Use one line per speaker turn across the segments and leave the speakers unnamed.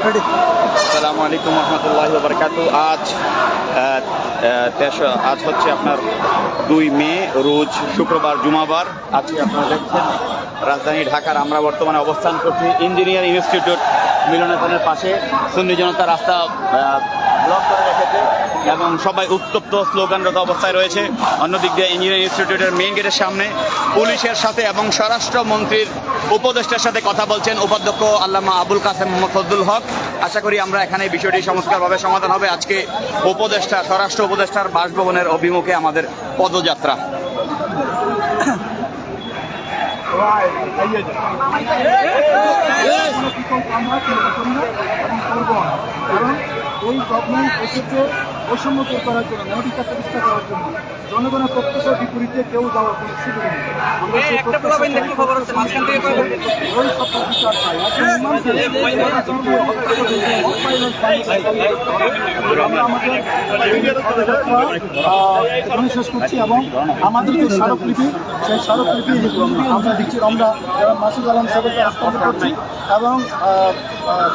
আসসালামু আলাইকুম রহমতুল্লাহ বরকাত আজ আহ, আজ হচ্ছে আপনার দুই মে রোজ শুক্রবার জুমাবার। আজকে আপনারা দেখছেন রাজধানী ঢাকার আমরা বর্তমানে অবস্থান করছি ইঞ্জিনিয়ার ইনস্টিটিউট মিলনায়তনের পাশে। সুন্নি জনতা রাস্তা ব্লক করে রেখেছে। এবং সবাই উত্তপ্ত স্লোগানরত অবস্থায় রয়েছে। অন্যদিক দিয়ে ইঞ্জিনিয়ারিং ইনস্টিটিউটের মেইন গেটের সামনে পুলিশের সাথে এবং স্বরাষ্ট্রমন্ত্রীর উপদেষ্টার সাথে কথা বলছেন উপাধ্যক্ষ আল্লামা আবুল কাসেম মোহাম্মদ হক। আশা করি আমরা এখানে বিষয়টি সংস্কারভাবে সমাধান হবে। আজকে উপদেষ্টা, স্বরাষ্ট্র উপদেষ্টার বাসভবনের অভিমুখে আমাদের পদযাত্রা।
কারণ এই গভর্নমেন্ট এসেছে দূর করার জন্য নৈতিকতা প্রতিষ্ঠা করার জন্য জনগণের প্রত্যাশার বিপরীতে কেউ যাওয়ার কোনো সুযোগ নেই। আমরা আমাদের এখানে শেষ করছি এবং আমাদের যে স্মারকলিপি, সেই স্মারকলিপি আমরা দিচ্ছি, আমরা মাসুদ আলম সাহেবকে হস্তান্তর করছি এবং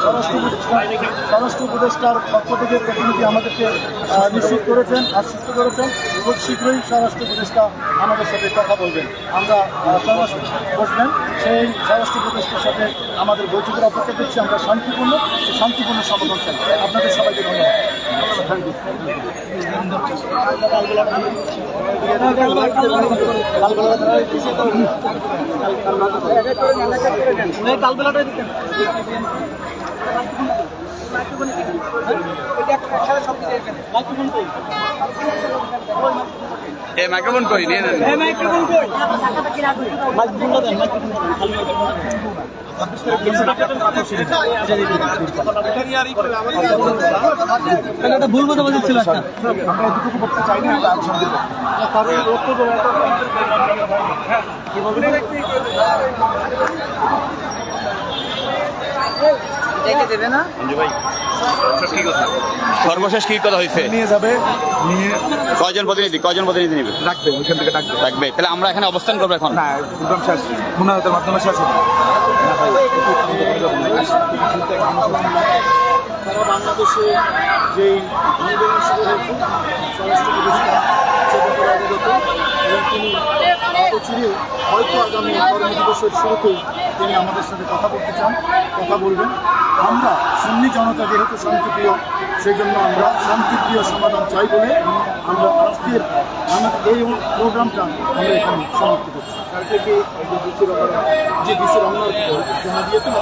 স্বরাষ্ট্র স্বরাষ্ট্র উপদেষ্টার পক্ষ থেকে প্রতিনিধি আমাদেরকে নিশ্চিত করেছেন, আশ্বস্ত করেছেন। খুব শীঘ্রই স্বরাষ্ট্র উপদেষ্টা আমাদের সাথে কথা বলবেন। আমরা বসবেন। সেই স্বরাষ্ট্র উপদেষ্টার সাথে আমাদের বৈঠকের অপেক্ষা করছি। আমরা শান্তিপূর্ণ শান্তিপূর্ণ সমাধান চাই। আপনাদের সবাইকে ধন্যবাদ।
এ মাইক্রোফোন করি নিয়ে নেন।
একটা ভুল কথা বলেছিল একটা আমরা এতটুকু বলতে চাই না কারণ
মঞ্জু ভাই সর্বশেষ কি কথা? হয়েছে
নিয়ে যাবে নিয়ে
কয়জন প্রতিনিধি? কয়জন প্রতিনিধি নেবে?
রাখবে ওইখান থেকে ডাকবে।
রাখবে তাহলে আমরা এখানে অবস্থান করব এখন?
না প্রোগ্রাম শেষ। মুনাজাতের মাধ্যমে শেষ হবে। বাংলাদেশে যেই আন্দোলন শুরু হয়েছে স্বরাষ্ট্র উপদেষ্টা সেটা তিনি চিরে হয়তো আগামী কর্মদিবসের শুরুতেই তিনি আমাদের সাথে কথা বলতে চান, কথা বলবেন। আমরা সুন্নি জনতা যেহেতু শান্তিপ্রিয় সেই জন্য আমরা শান্তিপ্রিয় সমাধান চাই বলে আমরা আজকের আমাদের এই প্রোগ্রামটা আমরা এখানে সমাপ্ত করছি। যে ডিসি রমনার জমা দিয়েছেন